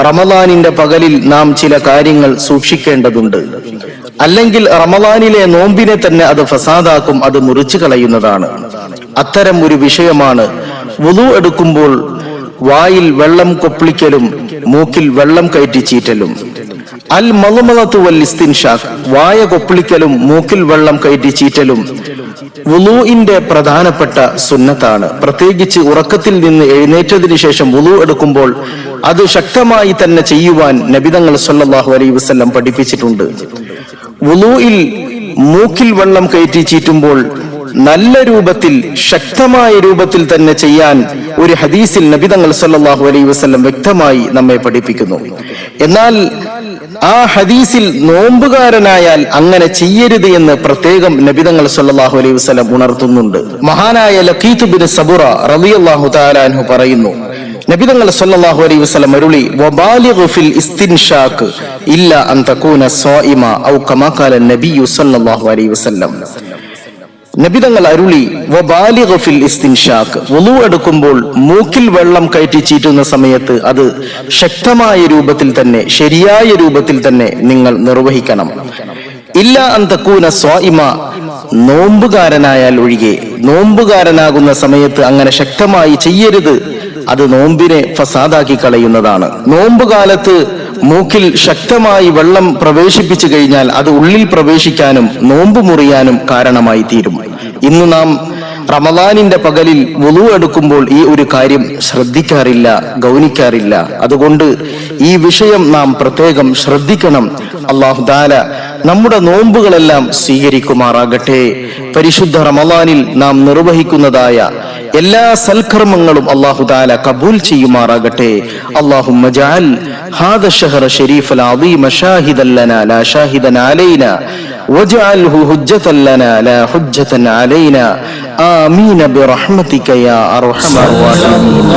റമദാനിന്റെ പകലിൽ നാം ചില കാര്യങ്ങൾ സൂക്ഷിക്കേണ്ടതുണ്ട്. അല്ലെങ്കിൽ റമദാനിലെ നോമ്പിനെ തന്നെ അത് ഫസാദാക്കും അത് മുറിച്ചു കളയുന്നതാണ്. അത്തരം ഒരു വിഷയമാണ് വുളു എടുക്കുമ്പോൾ വായിൽ വെള്ളം കൊപ്പിളിക്കലും മൂക്കിൽ വെള്ളം കയറ്റി ചീറ്റലും. അൽ മളുമളത്തു വൽ ഇസ്തിൻഷാഖ് വായ കൊപ്പിളിക്കലും മൂക്കിൽ വെള്ളം കയറ്റി ചീറ്റലും. വുളുവിന്റെ പ്രധാനപ്പെട്ട സുന്നത്താണ്. പ്രത്യേകിച്ച് ഉറക്കത്തിൽ നിന്ന് എഴുന്നേറ്റതിന് ശേഷം വുളു എടുക്കുമ്പോൾ അത് ശക്തമായി തന്നെ ചെയ്യുവാൻ നബിതങ്ങൾ സല്ലല്ലാഹു അലൈഹി വസല്ലം പഠിപ്പിച്ചിട്ടുണ്ട്. വുളുയിൽ മൂക്കിൽ വെള്ളം കയറ്റി ചീറ്റുമ്പോൾ നല്ല രൂപത്തിൽ ശക്തമായ രൂപത്തിൽ തന്നെ ചെയ്യാൻ ഒരു ഹദീസിൽ നബി തങ്ങൾ സല്ലാഹു അലൈ വസ്ലം വ്യക്തമായി നമ്മെ പഠിപ്പിക്കുന്നു. എന്നാൽ ആ ഹദീസിൽ നോമ്പുകാരനായാൽ അങ്ങനെ ചെയ്യരുത് എന്ന് പ്രത്യേകം നബിതങ്ങൾ സല്ലാഹു അലൈഹി വസ്ലം ഉണർത്തുന്നുണ്ട്. മഹാനായ ലഖീത്ത് ബിൻ സബുറ റബി തആല അൻഹു പറയുന്നു നബിതങ്ങൾ സല്ലല്ലാഹു അലൈഹി വസല്ലം അരുളി വബാലിഫിൽ ഇല്ല അൻ തകൂന സ്വായിമ ഔ കമാ ഖാല നബിയു സല്ലല്ലാഹു അലൈഹി വസല്ലം. നബിതങ്ങൾ അരുളി വബാലിഗു ഫിൽ ഇസ്തിൻഷാഖ്. വുളു എടുക്കുമ്പോൾ മൂക്കിൽ വെള്ളം കയറ്റി ചീറ്റുന്ന സമയത്ത് അത് ശക്തമായ രൂപത്തിൽ തന്നെ ശരിയായ രൂപത്തിൽ തന്നെ നിങ്ങൾ നിർവഹിക്കണം. ഇല്ല അന്തക്കൂന സ്വാഇമ നോമ്പുകാരനായാൽ ഒഴികെ. നോമ്പുകാരനാകുന്ന സമയത്ത് അങ്ങനെ ശക്തമായി ചെയ്യരുത്. അത് നോമ്പിനെ ഫസാദാക്കി കളയുന്നതാണ്. നോമ്പ് കാലത്ത് മൂക്കിൽ ശക്തമായി വെള്ളം പ്രവേശിപ്പിച്ചു കഴിഞ്ഞാൽ അത് ഉള്ളിൽ പ്രവേശിക്കാനും നോമ്പ് മുറിയാനും കാരണമായി തീരും. ഇന്ന് നാം റമദാനിന്റെ പകലിൽ വുളു എടുക്കുമ്പോൾ ഈ ഒരു കാര്യം ശ്രദ്ധിക്കാറില്ല ഗൗനിക്കാറില്ല. അതുകൊണ്ട് ഈ വിഷയം നാം പ്രത്യേകം ശ്രദ്ധിക്കണം. അള്ളാഹുദാല നമ്മുടെ നോമ്പുകളെല്ലാം സ്വീകരിക്കുമാറാകട്ടെ. പരിശുദ്ധ റമദാനിൽ നാം നിർവഹിക്കുന്നതായ എല്ലാ സൽക്കർമ്മങ്ങളും അള്ളാഹുദാല കബൂൽ ചെയ്യുമാറാകട്ടെ. അള്ളാഹു മജാൽ ഹാദ ഷഹർ ലാ ഷാഹിദൻ അലൈന. واجعله حجة لنا لا حجة علينا. آمين برحمتك يا أرحم الراحمين.